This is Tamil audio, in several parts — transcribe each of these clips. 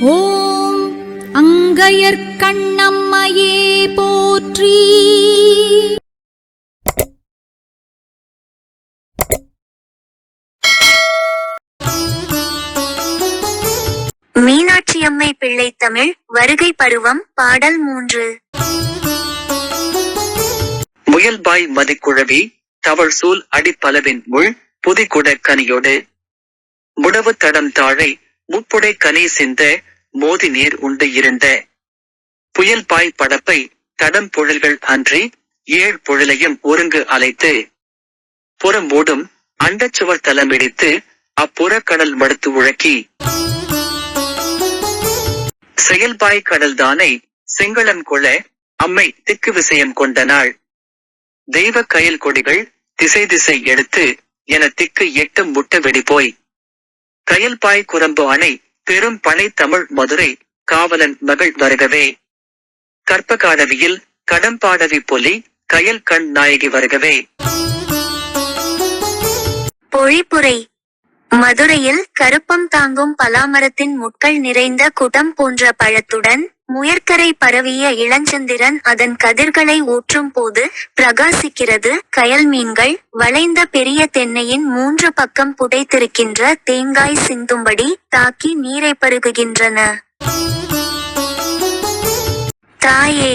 ஓம் அங்கையர்க்கண்ணம்மையே போற்றி. மீனாட்சியம்மை பிள்ளை தமிழ் வருகை பருவம் பாடல் மூன்று. முயல்பாய் மதிக்குழவி தவழ் சூல் அடிப்பலவின் முள் புதிகுட கனியோடு. முடவு தடம் தாழை முப்புடை கனி சிந்த மோதி நீர் உண்டு இருந்த. புயல்பாய் படப்பை தடம் பொழில்கள் அன்றி ஏழ் பொழிலையும் ஒருங்கு அலைத்து. புறம் மூடும் அண்டச்சுவர் தலமிடித்து அப்புறக்கடல் மடுத்து உழக்கி. செயல்பாய் கடல்தானை செங்களம் கொள அம்மை திக்கு விசயம் கொண்ட நாள். தெய்வ கயல் கொடிகள் திசை திசை எடுத்து என திக்கு எட்டும் முட்ட வெடி போய் கயல்பாய் குரம்பு அணை பெரும் பனை தமிழ் மதுரை காவலன் மகள் வருகவே. கற்பகாதவியில் கடம்பாடவி பொலி கயல் கண் நாயகி வருகவே. பொழிப்புரை மதுரையில் கருப்பம் தாங்கும் பலாமரத்தின் முட்கள் நிறைந்த குடம் போன்ற பழத்துடன் முயற்கரை பரவிய இளஞ்சந்திரன் அதன் கதிர்களை ஊற்றும் போது பிரகாசிக்கிறது. கயல் மீன்கள் வளைந்த பெரிய தென்னையின் மூன்று பக்கம் புடைத்திருக்கின்ற தேங்காய் சிந்தும்படி தாக்கி நீரை பருகுகின்றன. தாயே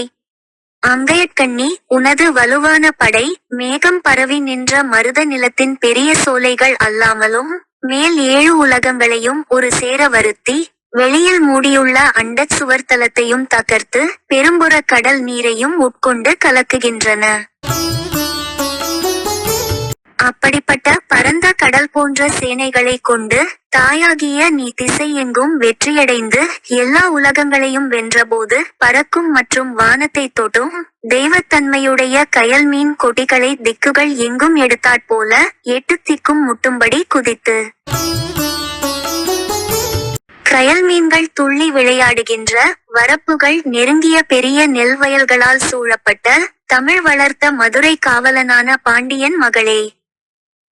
அங்கையக்கண்ணி உனது வலுவான படை மேகம் பரவி நின்ற மருத நிலத்தின் பெரிய சோலைகள் அல்லாமலும் மேல் ஏழு உலகங்களையும் ஒரு சேர வருத்தி வெளியில் மூடியுள்ள அண்டச் சுவர்த்தலத்தையும் தகர்த்து பெரும்புற கடல் நீரையும் உட்கொண்டு கலக்குகின்றன. அப்படி கடல் போன்ற சேனைகளை கொண்டு தாயாகிய நீ திசை எங்கும் வெற்றியடைந்து எல்லா உலகங்களையும் வென்றபோது பறக்கும் மற்றும் வானத்தை தொட்டும் தெய்வத்தன்மையுடைய கயல் மீன் கொடிகளை திக்குகள் எங்கும் எடுத்தாற்போல எட்டு திக்கும் முட்டும்படி குதித்து. கயல் மீன்கள் துள்ளி விளையாடுகின்ற வரப்புகள் நெருங்கிய பெரிய நெல் வயல்களால் சூழப்பட்ட தமிழ் வளர்த்த மதுரை காவலனான பாண்டியன் மகளே.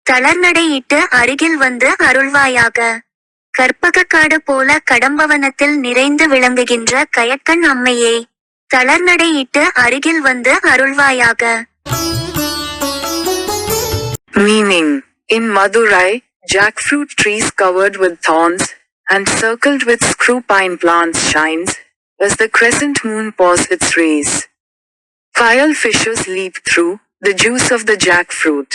தளர்நடையிட்டு அருகில் வந்து அருள்வாயாக கற்பகக்காடு போல கடம்பவனத்தில் நிறைந்து விளங்குகின்ற கயக்கண் அம்மையே தளர்நடையிட்டு அருகில் வந்து அருள்வாயாக Meaning, in Madurai, jackfruit trees covered with thorns and circled with screw pine plants shines as the crescent moon pours its rays. Kyle fishes leap through the juice of the jackfruit.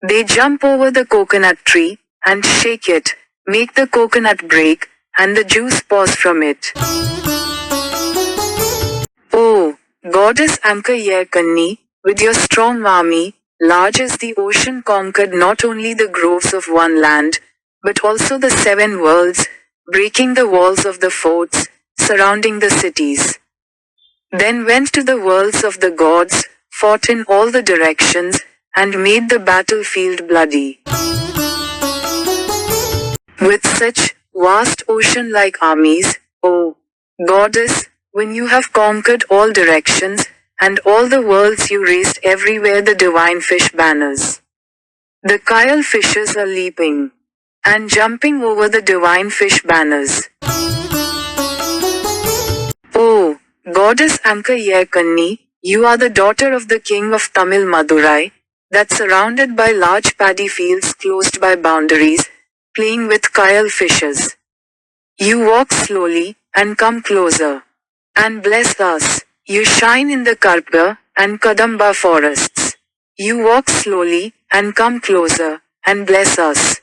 They jump over the coconut tree and shake it, make the coconut break, and the juice pours from it. Oh, goddess Ankayyakanni, with your strong army, large as the ocean conquered not only the groves of one land, but also the seven worlds, breaking the walls of the forts, surrounding the cities. Then went to the worlds of the gods, fought in all the directions, and made the battlefield bloody. With such vast ocean like armies, O goddess, when you have conquered all directions, and all the worlds you raised everywhere the divine fish banners. The Kyle fishes are leaping and jumping over the divine fish banners. Oh, goddess Ankayyakanni, you are the daughter of the king of Tamil Madurai, that surrounded by large paddy fields closed by boundaries, playing with Kyle fishes. You walk slowly and come closer. And bless us. You shine in the Karpa and Kadamba forests. You walk slowly and come closer and bless us.